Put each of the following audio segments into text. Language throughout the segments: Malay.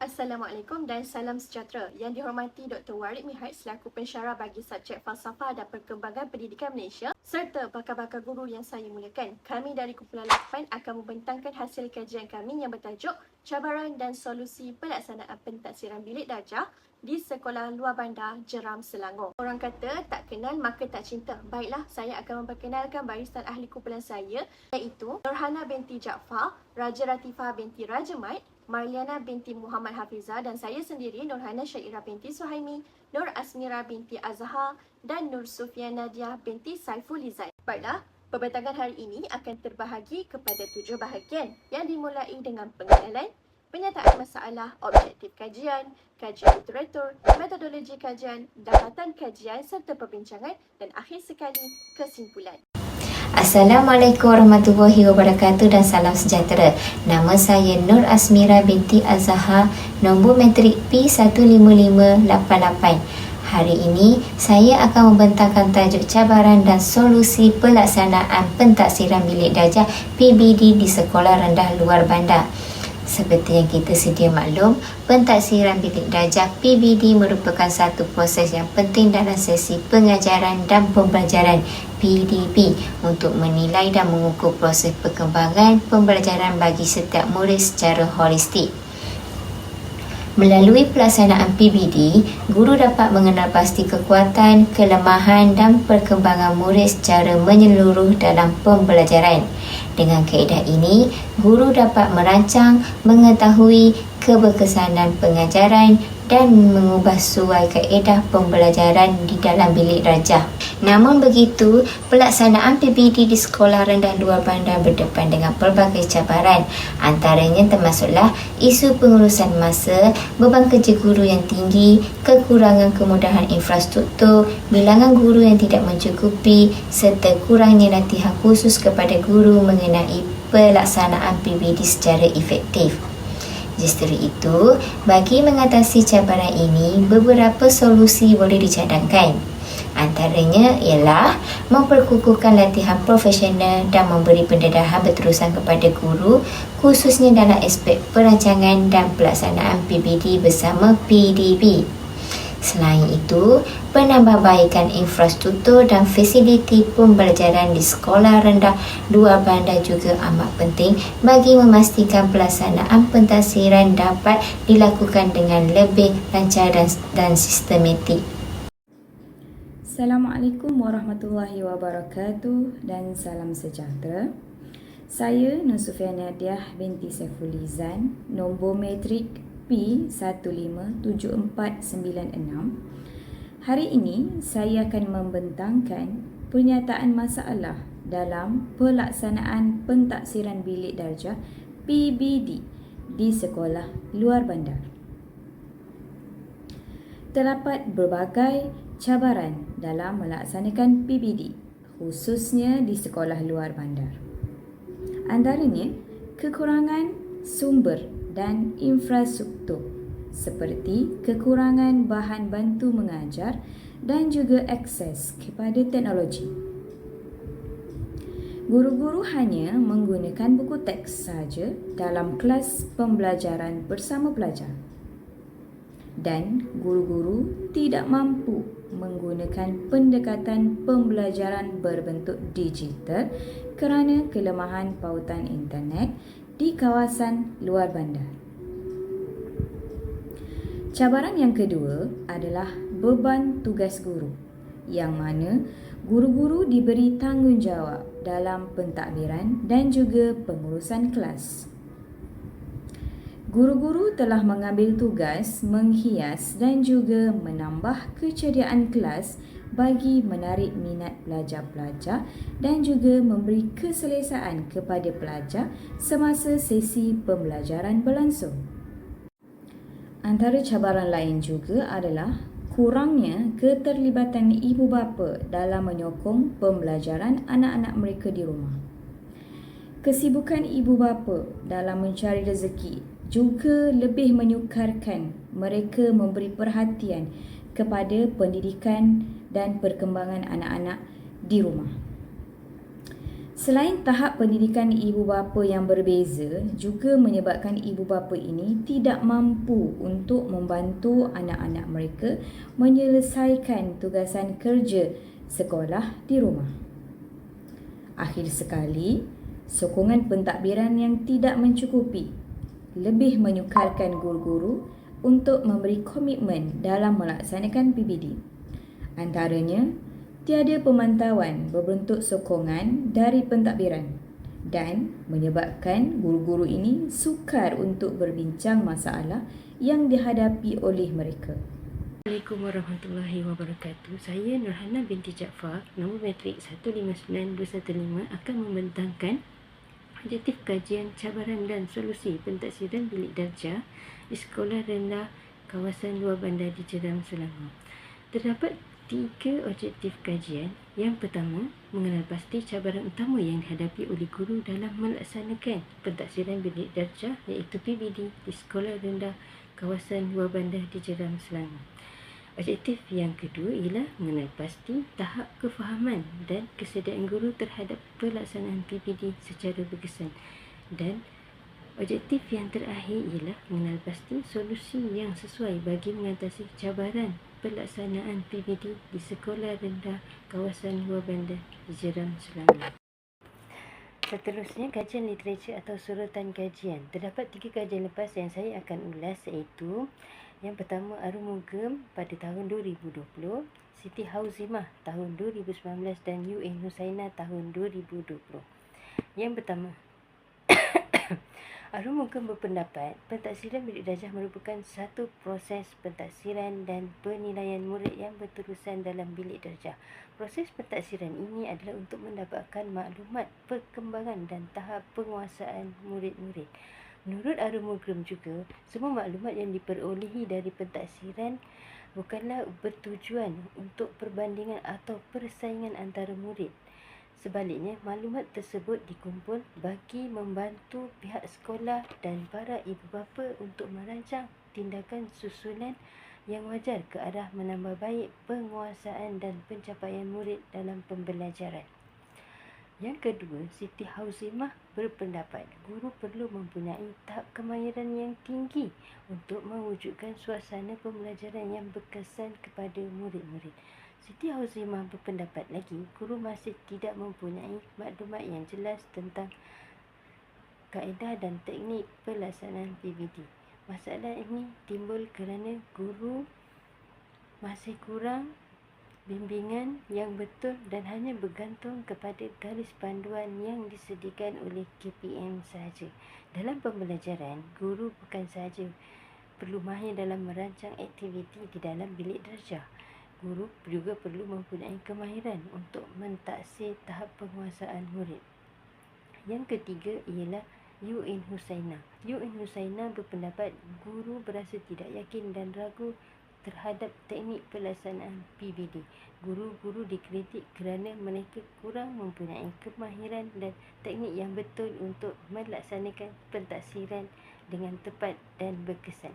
Assalamualaikum dan salam sejahtera. Yang dihormati Dr. Warid Mihai selaku pensyarah bagi subjek falsafah dan perkembangan pendidikan Malaysia serta bakal-bakal guru yang saya muliakan. Kami dari kumpulan 8 akan membentangkan hasil kajian kami yang bertajuk Cabaran dan Solusi Pelaksanaan Pentaksiran Bilik Darjah di Sekolah Luar Bandar Jeram Selangor. Orang kata tak kenal maka tak cinta. Baiklah, saya akan memperkenalkan barisan ahli kumpulan saya iaitu Nurhana binti Jaafar, Raja Ratifah binti Raja Maid, Marliana binti Muhammad Hafiza dan saya sendiri Nurhana Syairah binti Suhaimi, Nur Asmira binti Azhar dan Nur Sufia Nadia binti Saiful Izai. Baiklah, perbentangan hari ini akan terbahagi kepada tujuh bahagian yang dimulai dengan pengenalan, penyataan masalah, objektif kajian, kajian literatur, metodologi kajian, dapatan kajian serta perbincangan dan akhir sekali kesimpulan. Assalamualaikum warahmatullahi wabarakatuh dan salam sejahtera. Nama saya Nur Asmira binti Azhar, nombor matrik P15588. Hari ini saya akan membentangkan tajuk cabaran dan solusi pelaksanaan pentaksiran bilik darjah PBD di Sekolah Rendah Luar Bandar. Seperti yang kita sedia maklum, pentaksiran bilik darjah PBD merupakan satu proses yang penting dalam sesi pengajaran dan pembelajaran PDP untuk menilai dan mengukur proses perkembangan pembelajaran bagi setiap murid secara holistik. Melalui pelaksanaan PBD, guru dapat mengenal pasti kekuatan, kelemahan dan perkembangan murid secara menyeluruh dalam pembelajaran. Dengan kaedah ini, guru dapat merancang, mengetahui keberkesanan pengajaran dan mengubah suai kaedah pembelajaran di dalam bilik darjah. Namun begitu, pelaksanaan PBD di sekolah rendah luar bandar berdepan dengan pelbagai cabaran. Antaranya termasuklah isu pengurusan masa, beban kerja guru yang tinggi, kekurangan kemudahan infrastruktur, bilangan guru yang tidak mencukupi serta kurangnya latihan khusus kepada guru mengenai pelaksanaan PBD secara efektif. Justru itu, bagi mengatasi cabaran ini, beberapa solusi boleh dicadangkan. Antaranya ialah memperkukuhkan latihan profesional dan memberi pendedahan berterusan kepada guru khususnya dalam aspek perancangan dan pelaksanaan PBD bersama PDB. Selain itu, penambahbaikan infrastruktur dan fasiliti pembelajaran di sekolah rendah luar bandar juga amat penting bagi memastikan pelaksanaan pentasiran dapat dilakukan dengan lebih lancar dan, dan sistematik. Assalamualaikum warahmatullahi wabarakatuh dan salam sejahtera. Saya Nusufia Nadiah binti Saifulizan, nombor metrik P15746. Hari ini saya akan membentangkan pernyataan masalah dalam pelaksanaan pentaksiran bilik darjah PBD di sekolah luar bandar. Terdapat berbagai cabaran dalam melaksanakan PBD khususnya di sekolah luar bandar. Antaranya kekurangan sumber dan infrastruktur seperti kekurangan bahan bantu mengajar dan juga akses kepada teknologi. Guru-guru hanya menggunakan buku teks saja dalam kelas pembelajaran bersama pelajar. Dan guru-guru tidak mampu menggunakan pendekatan pembelajaran berbentuk digital kerana kelemahan pautan internet di kawasan luar bandar. Cabaran yang kedua adalah beban tugas guru yang mana guru-guru diberi tanggungjawab dalam pentadbiran dan juga pengurusan kelas. Guru-guru telah mengambil tugas menghias dan juga menambah keceriaan kelas bagi menarik minat pelajar-pelajar dan juga memberi keselesaan kepada pelajar semasa sesi pembelajaran berlangsung. Antara cabaran lain juga adalah kurangnya keterlibatan ibu bapa dalam menyokong pembelajaran anak-anak mereka di rumah. Kesibukan ibu bapa dalam mencari rezeki juga lebih menyukarkan mereka memberi perhatian kepada pendidikan dan perkembangan anak-anak di rumah. Selain tahap pendidikan ibu bapa yang berbeza juga menyebabkan ibu bapa ini tidak mampu untuk membantu anak-anak mereka menyelesaikan tugasan kerja sekolah di rumah. Akhir sekali, sokongan pentadbiran yang tidak mencukupi lebih menyukarkan guru-guru untuk memberi komitmen dalam melaksanakan PBD. Antaranya, tiada pemantauan berbentuk sokongan dari pentadbiran dan menyebabkan guru-guru ini sukar untuk berbincang masalah yang dihadapi oleh mereka. Assalamualaikum warahmatullahi wabarakatuh. Saya Nurhana binti Jaafar, nombor matrik 159215 akan membentangkan objektif kajian cabaran dan solusi pentaksiran bilik darjah di sekolah rendah kawasan luar bandar di Jeram, Selangor. Terdapat tiga objektif kajian. Yang pertama, mengenal pasti cabaran utama yang dihadapi oleh guru dalam melaksanakan pentaksiran bilik darjah iaitu PBD di sekolah rendah kawasan luar bandar di Jeram, Selangor. Objektif yang kedua ialah mengenal pasti tahap kefahaman dan kesediaan guru terhadap pelaksanaan PBD secara berkesan. Dan objektif yang terakhir ialah mengenal pasti solusi yang sesuai bagi mengatasi cabaran pelaksanaan PBD di sekolah rendah kawasan luar bandar di Jeram, Selangor. Seterusnya, kajian literatur atau surutan kajian. Terdapat tiga kajian lepas yang saya akan ulas iaitu yang pertama Arumugam pada tahun 2020, Siti Hauzimah tahun 2019 dan UN Husaina tahun 2020. Yang pertama, Arumugam berpendapat pentaksiran bilik darjah merupakan satu proses pentaksiran dan penilaian murid yang berterusan dalam bilik darjah. Proses pentaksiran ini adalah untuk mendapatkan maklumat perkembangan dan tahap penguasaan murid-murid. Menurut Arumugam juga, semua maklumat yang diperolehi dari pentaksiran bukanlah bertujuan untuk perbandingan atau persaingan antara murid. Sebaliknya, maklumat tersebut dikumpul bagi membantu pihak sekolah dan para ibu bapa untuk merancang tindakan susulan yang wajar ke arah menambah baik penguasaan dan pencapaian murid dalam pembelajaran. Yang kedua, Siti Hauzimah berpendapat guru perlu mempunyai tahap kemahiran yang tinggi untuk mewujudkan suasana pembelajaran yang berkesan kepada murid-murid. Siti Hauzimah berpendapat lagi, guru masih tidak mempunyai maklumat yang jelas tentang kaedah dan teknik pelaksanaan PBD. Masalah ini timbul kerana guru masih kurang bimbingan yang betul dan hanya bergantung kepada garis panduan yang disediakan oleh KPM sahaja. Dalam pembelajaran, guru bukan sahaja perlu mahir dalam merancang aktiviti di dalam bilik darjah guru juga perlu mempunyai kemahiran untuk mentaksir tahap penguasaan murid. Yang ketiga ialah Yu'in Husaina. Yu'in Husaina berpendapat guru berasa tidak yakin dan ragu terhadap teknik pelaksanaan PBD. Guru-guru dikritik kerana mereka kurang mempunyai kemahiran dan teknik yang betul untuk melaksanakan pentaksiran dengan tepat dan berkesan.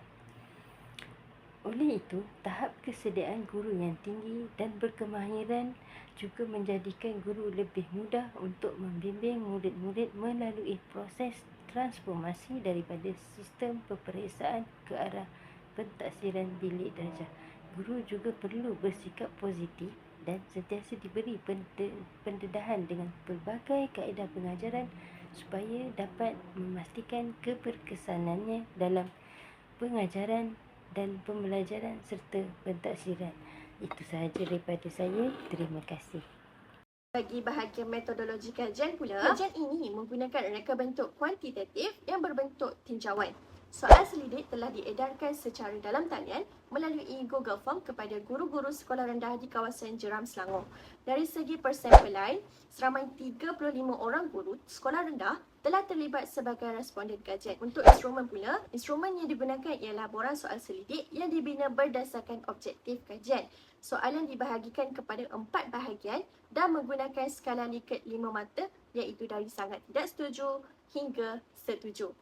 Oleh itu, tahap kesediaan guru yang tinggi dan berkemahiran juga menjadikan guru lebih mudah untuk membimbing murid-murid melalui proses transformasi daripada sistem peperiksaan ke arah pentaksiran bilik darjah. Guru juga perlu bersikap positif dan sentiasa diberi pendedahan dengan pelbagai kaedah pengajaran supaya dapat memastikan keberkesanannya dalam pengajaran dan pembelajaran serta pentaksiran. Itu sahaja daripada saya. Terima kasih. Bagi bahagian metodologi kajian pula, kajian ini menggunakan reka bentuk kuantitatif yang berbentuk tinjauan. Soal selidik telah diedarkan secara dalam talian melalui Google Form kepada guru-guru sekolah rendah di kawasan Jeram Selangor. Dari segi persampaian, seramai 35 orang guru sekolah rendah telah terlibat sebagai responden kajian. Untuk instrumen pula, instrumen yang digunakan ialah laporan soal selidik yang dibina berdasarkan objektif kajian. Soalan dibahagikan kepada empat bahagian dan menggunakan skala Likert lima mata iaitu dari sangat tidak setuju hingga setuju.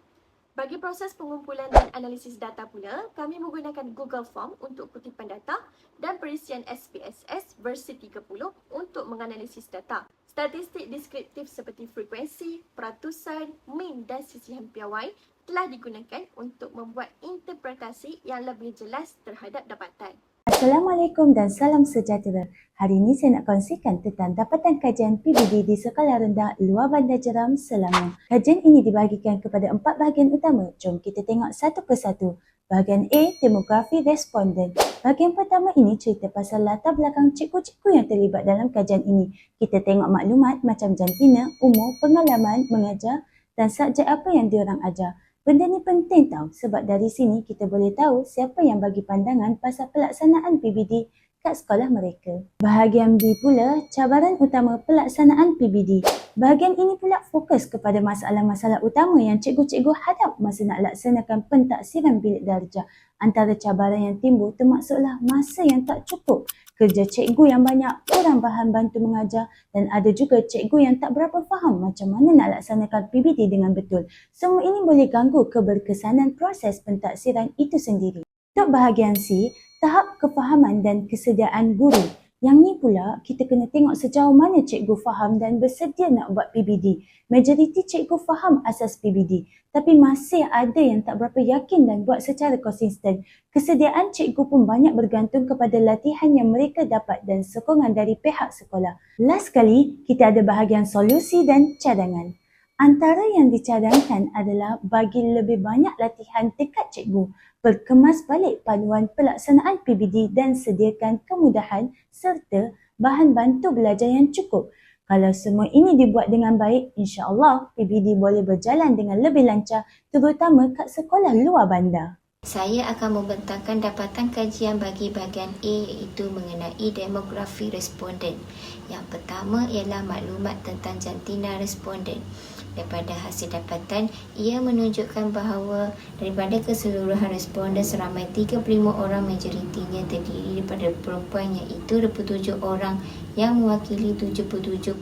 Bagi proses pengumpulan dan analisis data pula, kami menggunakan Google Form untuk kutipan data dan perisian SPSS versi 30 untuk menganalisis data. Statistik deskriptif seperti frekuensi, peratusan, min dan sisihan piawai telah digunakan untuk membuat interpretasi yang lebih jelas terhadap dapatan. Assalamualaikum dan salam sejahtera. Hari ini saya nak kongsikan tentang dapatan kajian PBD di Sekolah Rendah Luar Bandar Jeram, Selangor. Kajian ini dibahagikan kepada empat bahagian utama. Jom kita tengok satu persatu. Bahagian A, demografi responden. Bahagian pertama ini cerita pasal latar belakang cikgu-cikgu yang terlibat dalam kajian ini. Kita tengok maklumat macam jantina, umur, pengalaman, mengajar dan subjek apa yang diorang ajar. Benda ni penting tau sebab dari sini kita boleh tahu siapa yang bagi pandangan pasal pelaksanaan PBD kat sekolah mereka. Bahagian B pula, cabaran utama pelaksanaan PBD. Bahagian ini pula fokus kepada masalah-masalah utama yang cikgu-cikgu hadap masa nak laksanakan pentaksiran bilik darjah. Antara cabaran yang timbul termasuklah masa yang tak cukup, kerja cikgu yang banyak, kurang bahan bantu mengajar dan ada juga cikgu yang tak berapa faham macam mana nak laksanakan PBD dengan betul. Semua ini boleh ganggu keberkesanan proses pentaksiran itu sendiri. Untuk bahagian C, tahap kefahaman dan kesediaan guru. Yang ni pula kita kena tengok sejauh mana cikgu faham dan bersedia nak buat PBD. Majoriti cikgu faham asas PBD tapi masih ada yang tak berapa yakin dan buat secara konsisten. Kesediaan cikgu pun banyak bergantung kepada latihan yang mereka dapat dan sokongan dari pihak sekolah. Last sekali, kita ada bahagian solusi dan cadangan. Antara yang dicadangkan adalah bagi lebih banyak latihan dekat cikgu, perkemas balik panduan pelaksanaan PBD dan sediakan kemudahan serta bahan bantu belajar yang cukup. Kalau semua ini dibuat dengan baik, insya-Allah PBD boleh berjalan dengan lebih lancar terutama kat sekolah luar bandar. Saya akan membentangkan dapatan kajian bagi bahagian A iaitu mengenai demografi responden. Yang pertama ialah maklumat tentang jantina responden. Daripada hasil dapatan, ia menunjukkan bahawa daripada keseluruhan responden seramai 35 orang majoritinya terdiri daripada perempuan iaitu 27 orang yang mewakili 77.1%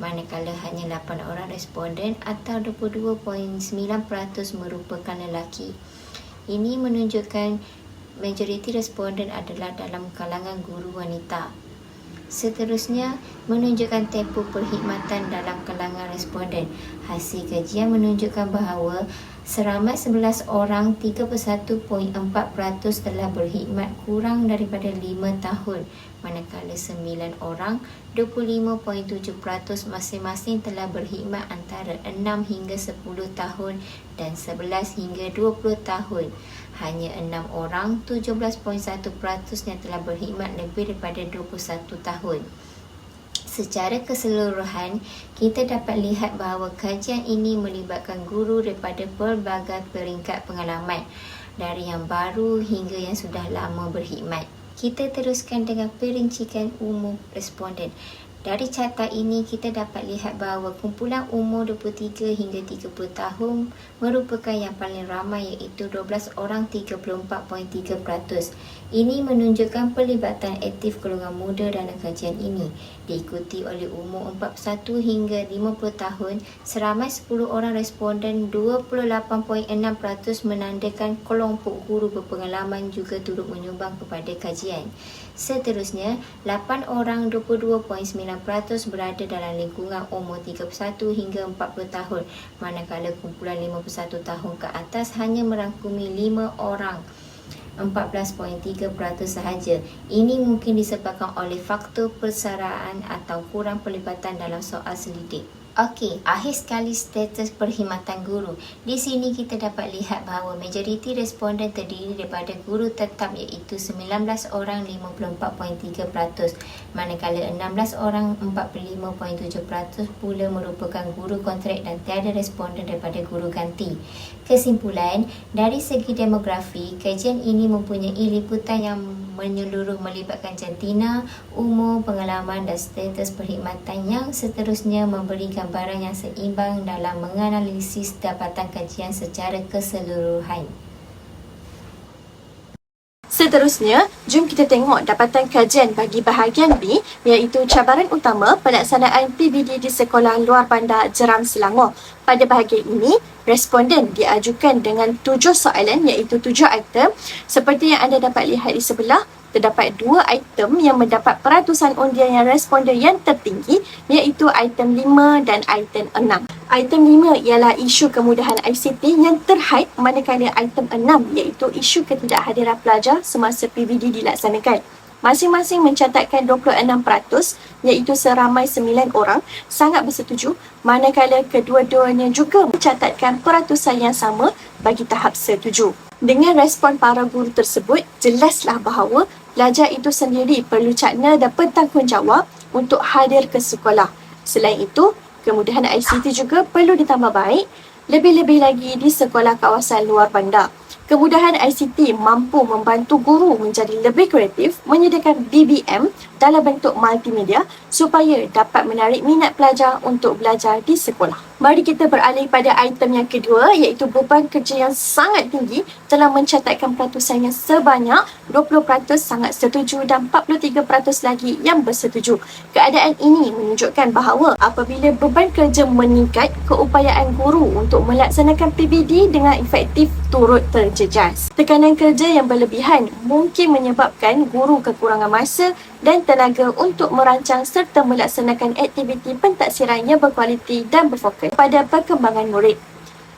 manakala hanya 8 orang responden atau 22.9% merupakan lelaki. Ini menunjukkan majoriti responden adalah dalam kalangan guru wanita. Seterusnya, menunjukkan tempoh perkhidmatan dalam kalangan responden. Hasil kajian menunjukkan bahawa seramai 11 orang 31.4% telah berkhidmat kurang daripada 5 tahun manakala 9 orang 25.7% masing-masing telah berkhidmat antara 6 hingga 10 tahun dan 11 hingga 20 tahun. Hanya 6 orang 17.1% yang telah berkhidmat lebih daripada 21 tahun. Secara keseluruhan, kita dapat lihat bahawa kajian ini melibatkan guru daripada pelbagai peringkat pengalaman dari yang baru hingga yang sudah lama berkhidmat. Kita teruskan dengan perincikan umur responden. Dari carta ini kita dapat lihat bahawa kumpulan umur 23 hingga 30 tahun merupakan yang paling ramai iaitu 12 orang 34.3%. Ini menunjukkan pelibatan aktif golongan muda dalam kajian ini. Diikuti oleh umur 41 hingga 50 tahun, seramai 10 orang responden 28.6% menandakan kelompok guru berpengalaman juga turut menyumbang kepada kajian. Seterusnya, 8 orang 22.9% berada dalam lingkungan umur 31 hingga 40 tahun, manakala kumpulan 51 tahun ke atas hanya merangkumi 5 orang 14.3% sahaja. Ini mungkin disebabkan oleh faktor persaraan atau kurang pelibatan dalam soal selidik. Okey, akhir sekali status perkhidmatan guru. Di sini kita dapat lihat bahawa majoriti responden terdiri daripada guru tetap iaitu 19 orang 54.3%, manakala 16 orang 45.7% pula merupakan guru kontrak dan tiada responden daripada guru ganti. Kesimpulan, dari segi demografi, kajian ini mempunyai liputan yang menyeluruh melibatkan jantina, umur, pengalaman dan status perkhidmatan yang seterusnya memberi gambaran yang seimbang dalam menganalisis dapatan kajian secara keseluruhan. Seterusnya, jom kita tengok dapatan kajian bagi bahagian B iaitu cabaran utama pelaksanaan PBD di sekolah luar bandar Jeram Selangor. Pada bahagian ini, responden diajukan dengan tujuh soalan iaitu tujuh item seperti yang anda dapat lihat di sebelah terdapat dua item yang mendapat peratusan undian yang responden yang tertinggi iaitu item 5 dan item 6. Item 5 ialah isu kemudahan ICT yang terhaid manakala item 6 iaitu isu ketidakhadiran pelajar semasa PBD dilaksanakan. Masing-masing mencatatkan 26% iaitu seramai 9 orang sangat bersetuju manakala kedua-duanya juga mencatatkan peratusan yang sama bagi tahap setuju. Dengan respon para guru tersebut, jelaslah bahawa pelajar itu sendiri perlu cakna dan bertanggungjawab untuk hadir ke sekolah. Selain itu, kemudahan ICT juga perlu ditambah baik lebih-lebih lagi di sekolah kawasan luar bandar. Kemudahan ICT mampu membantu guru menjadi lebih kreatif menyediakan BBM dalam bentuk multimedia supaya dapat menarik minat pelajar untuk belajar di sekolah. Mari kita beralih pada item yang kedua iaitu beban kerja yang sangat tinggi telah mencatatkan peratusan yang sebanyak 20% sangat setuju dan 43% lagi yang bersetuju. Keadaan ini menunjukkan bahawa apabila beban kerja meningkat, keupayaan guru untuk melaksanakan PBD dengan efektif turut terjejas. Tekanan kerja yang berlebihan mungkin menyebabkan guru kekurangan masa dan tenaga untuk merancang serta melaksanakan aktiviti pentaksiran yang berkualiti dan berfokus pada perkembangan murid.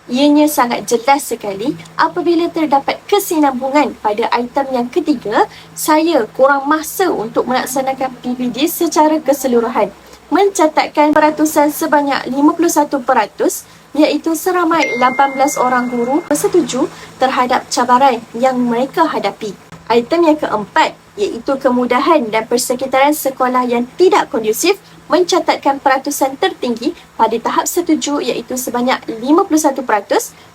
Ianya sangat jelas sekali apabila terdapat kesinambungan pada item yang ketiga, saya kurang masa untuk melaksanakan PBD secara keseluruhan. Mencatatkan peratusan sebanyak 51% iaitu seramai 18 orang guru bersetuju terhadap cabaran yang mereka hadapi. Item yang keempat iaitu kemudahan dan persekitaran sekolah yang tidak kondusif mencatatkan peratusan tertinggi pada tahap setuju iaitu sebanyak 51%.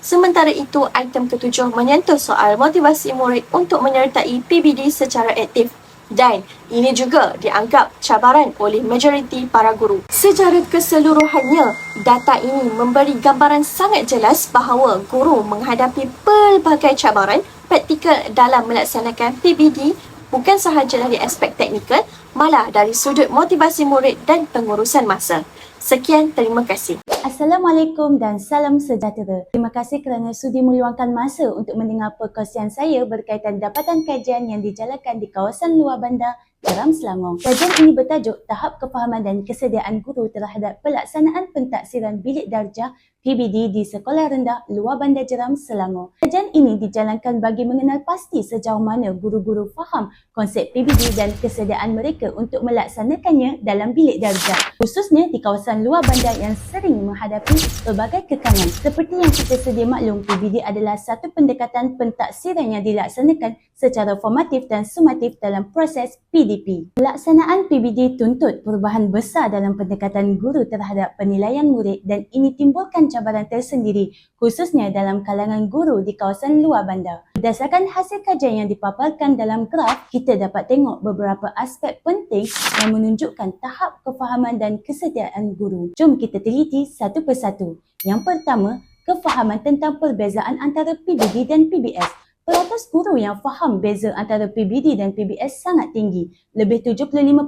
Sementara itu, item ketujuh menyentuh soal motivasi murid untuk menyertai PBD secara aktif dan ini juga dianggap cabaran oleh majoriti para guru. Secara keseluruhannya, data ini memberi gambaran sangat jelas bahawa guru menghadapi pelbagai cabaran praktikal dalam melaksanakan PBD bukan sahaja dari aspek teknikal, malah dari sudut motivasi murid dan pengurusan masa. Sekian, terima kasih. Assalamualaikum dan salam sejahtera. Terima kasih kerana sudi meluangkan masa untuk mendengar perkongsian saya berkaitan dapatan kajian yang dijalankan di kawasan luar bandar Jeram Selangor. Kajian ini bertajuk Tahap Kefahaman dan Kesediaan Guru terhadap Pelaksanaan Pentaksiran Bilik Darjah PBD di Sekolah Rendah Luar Bandar Jeram Selangor. Kajian ini dijalankan bagi mengenal pasti sejauh mana guru-guru faham konsep PBD dan kesediaan mereka untuk melaksanakannya dalam bilik darjah. Khususnya di kawasan luar bandar yang sering menghadapi pelbagai kekangan. Seperti yang kita sedia maklum, PBD adalah satu pendekatan pentaksiran yang dilaksanakan secara formatif dan sumatif dalam proses PDP. Pelaksanaan PBD tuntut perubahan besar dalam pendekatan guru terhadap penilaian murid dan ini timbulkan cabaran tersendiri khususnya dalam kalangan guru di kawasan luar bandar. Berdasarkan hasil kajian yang dipaparkan dalam graf, kita dapat tengok beberapa aspek penting yang menunjukkan tahap kefahaman dan kesediaan guru. Jom kita teliti satu persatu. Yang pertama, kefahaman tentang perbezaan antara PBD dan PBS. Peratus guru yang faham beza antara PBD dan PBS sangat tinggi. Lebih 75%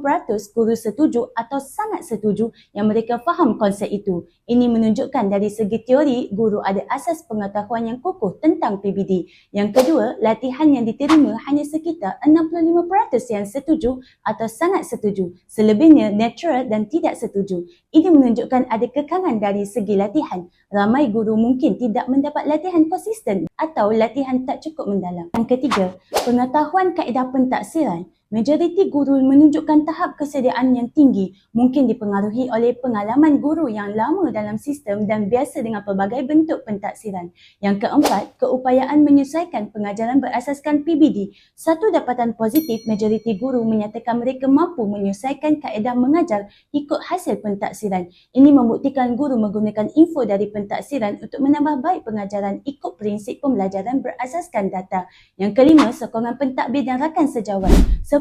guru setuju atau sangat setuju yang mereka faham konsep itu. Ini menunjukkan dari segi teori, guru ada asas pengetahuan yang kukuh tentang PBD. Yang kedua, latihan yang diterima hanya sekitar 65% yang setuju atau sangat setuju. Selebihnya natural dan tidak setuju. Ini menunjukkan ada kekangan dari segi latihan. Ramai guru mungkin tidak mendapat latihan konsisten atau latihan tak cukup mendalam. Yang ketiga, pengetahuan kaedah pentaksiran Majoriti guru menunjukkan tahap kesediaan yang tinggi mungkin dipengaruhi oleh pengalaman guru yang lama dalam sistem dan biasa dengan pelbagai bentuk pentaksiran. Yang keempat, keupayaan menyesuaikan pengajaran berasaskan PBD. Satu dapatan positif, majoriti guru menyatakan mereka mampu menyesuaikan kaedah mengajar ikut hasil pentaksiran. Ini membuktikan guru menggunakan info dari pentaksiran untuk menambah baik pengajaran ikut prinsip pembelajaran berasaskan data. Yang kelima, sokongan pentadbir dan rakan sejawat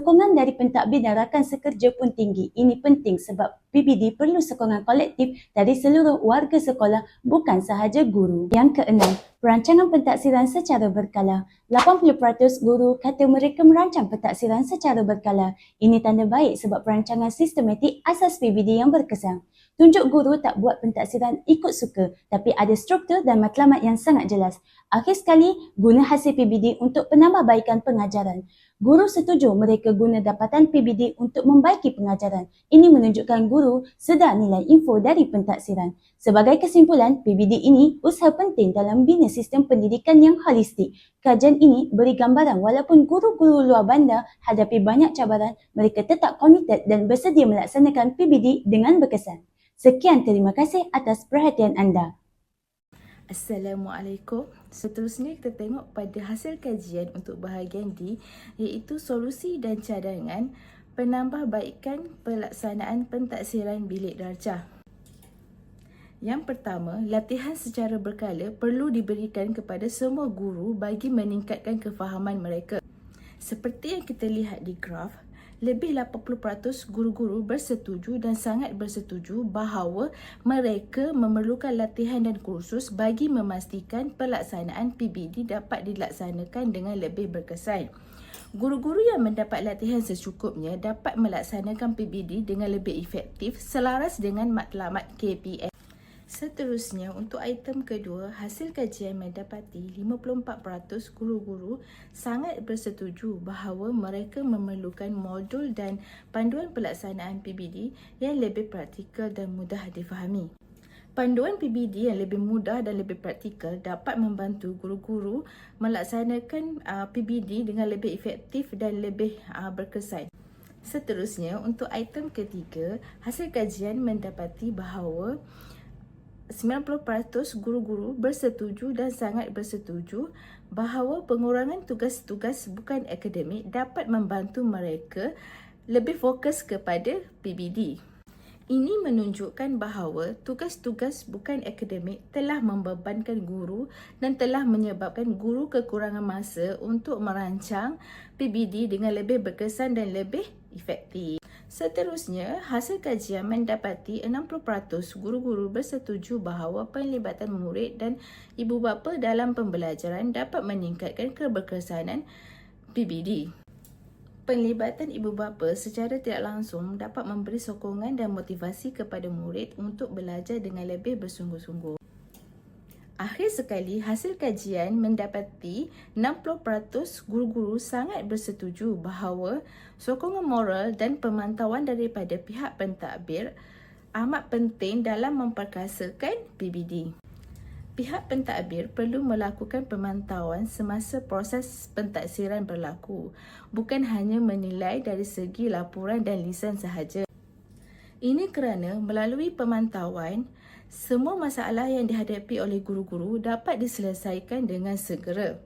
Sokongan dari pentadbir dan rakan sekerja pun tinggi. Ini penting sebab PBD perlu sokongan kolektif dari seluruh warga sekolah bukan sahaja guru. Yang keenam, perancangan pentaksiran secara berkala. 80% guru kata mereka merancang pentaksiran secara berkala. Ini tanda baik sebab perancangan sistematik asas PBD yang berkesan. Tunjuk guru tak buat pentaksiran ikut suka tapi ada struktur dan matlamat yang sangat jelas. Akhir sekali, guna hasil PBD untuk penambahbaikan pengajaran. Guru setuju mereka guna dapatan PBD untuk membaiki pengajaran. Ini menunjukkan guru sedar nilai info dari pentaksiran. Sebagai kesimpulan, PBD ini usaha penting dalam bina sistem pendidikan yang holistik. Kajian ini beri gambaran walaupun guru-guru luar bandar hadapi banyak cabaran, mereka tetap komited dan bersedia melaksanakan PBD dengan berkesan. Sekian terima kasih atas perhatian anda. Assalamualaikum. Seterusnya kita tengok pada hasil kajian untuk bahagian D iaitu solusi dan cadangan penambahbaikan pelaksanaan pentaksiran bilik darjah. Yang pertama, latihan secara berkala perlu diberikan kepada semua guru bagi meningkatkan kefahaman mereka. Seperti yang kita lihat di graf, lebih 80% guru-guru bersetuju dan sangat bersetuju bahawa mereka memerlukan latihan dan kursus bagi memastikan pelaksanaan PBD dapat dilaksanakan dengan lebih berkesan. Guru-guru yang mendapat latihan secukupnya dapat melaksanakan PBD dengan lebih efektif selaras dengan matlamat KPM. Seterusnya, untuk item kedua, hasil kajian mendapati 54% guru-guru sangat bersetuju bahawa mereka memerlukan modul dan panduan pelaksanaan PBD yang lebih praktikal dan mudah difahami. Panduan PBD yang lebih mudah dan lebih praktikal dapat membantu guru-guru melaksanakan uh, PBD dengan lebih efektif dan lebih uh, berkesan. Seterusnya, untuk item ketiga, hasil kajian mendapati bahawa 90% guru-guru bersetuju dan sangat bersetuju bahawa pengurangan tugas-tugas bukan akademik dapat membantu mereka lebih fokus kepada PBD. Ini menunjukkan bahawa tugas-tugas bukan akademik telah membebankan guru dan telah menyebabkan guru kekurangan masa untuk merancang PBD dengan lebih berkesan dan lebih efektif. Seterusnya, hasil kajian mendapati 60% guru-guru bersetuju bahawa penlibatan murid dan ibu bapa dalam pembelajaran dapat meningkatkan keberkesanan PBD. Penlibatan ibu bapa secara tidak langsung dapat memberi sokongan dan motivasi kepada murid untuk belajar dengan lebih bersungguh-sungguh. Akhir sekali, hasil kajian mendapati 60% guru-guru sangat bersetuju bahawa sokongan moral dan pemantauan daripada pihak pentadbir amat penting dalam memperkasakan PBD. Pihak pentadbir perlu melakukan pemantauan semasa proses pentaksiran berlaku, bukan hanya menilai dari segi laporan dan lisan sahaja. Ini kerana melalui pemantauan, semua masalah yang dihadapi oleh guru-guru dapat diselesaikan dengan segera.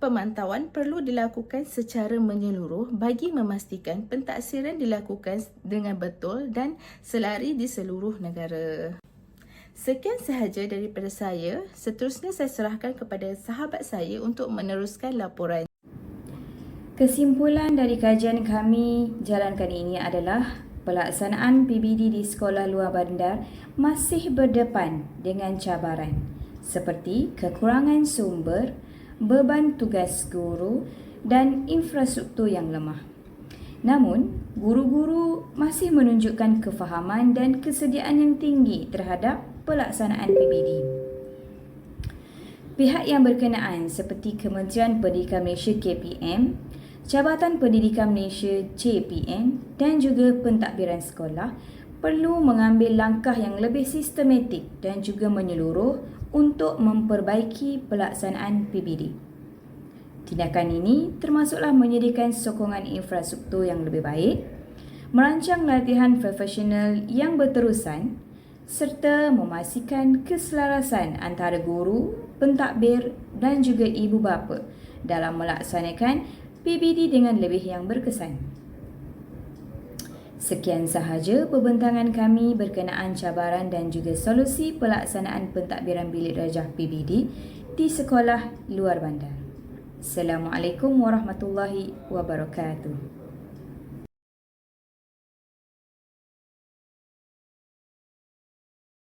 Pemantauan perlu dilakukan secara menyeluruh bagi memastikan pentaksiran dilakukan dengan betul dan selari di seluruh negara. Sekian sahaja daripada saya. Seterusnya saya serahkan kepada sahabat saya untuk meneruskan laporan. Kesimpulan dari kajian kami jalan kali ini adalah pelaksanaan PBD di sekolah luar bandar masih berdepan dengan cabaran seperti kekurangan sumber, beban tugas guru dan infrastruktur yang lemah. Namun, guru-guru masih menunjukkan kefahaman dan kesediaan yang tinggi terhadap pelaksanaan PBD. Pihak yang berkenaan seperti Kementerian Pendidikan Malaysia KPM Jabatan Pendidikan Malaysia JPM dan juga pentadbiran sekolah perlu mengambil langkah yang lebih sistematik dan juga menyeluruh untuk memperbaiki pelaksanaan PBD. Tindakan ini termasuklah menyediakan sokongan infrastruktur yang lebih baik, merancang latihan profesional yang berterusan serta memastikan keselarasan antara guru, pentadbir dan juga ibu bapa dalam melaksanakan PBD dengan lebih yang berkesan. Sekian sahaja perbentangan kami berkenaan cabaran dan juga solusi pelaksanaan pentadbiran bilik darjah PBD di sekolah luar bandar. Assalamualaikum warahmatullahi wabarakatuh.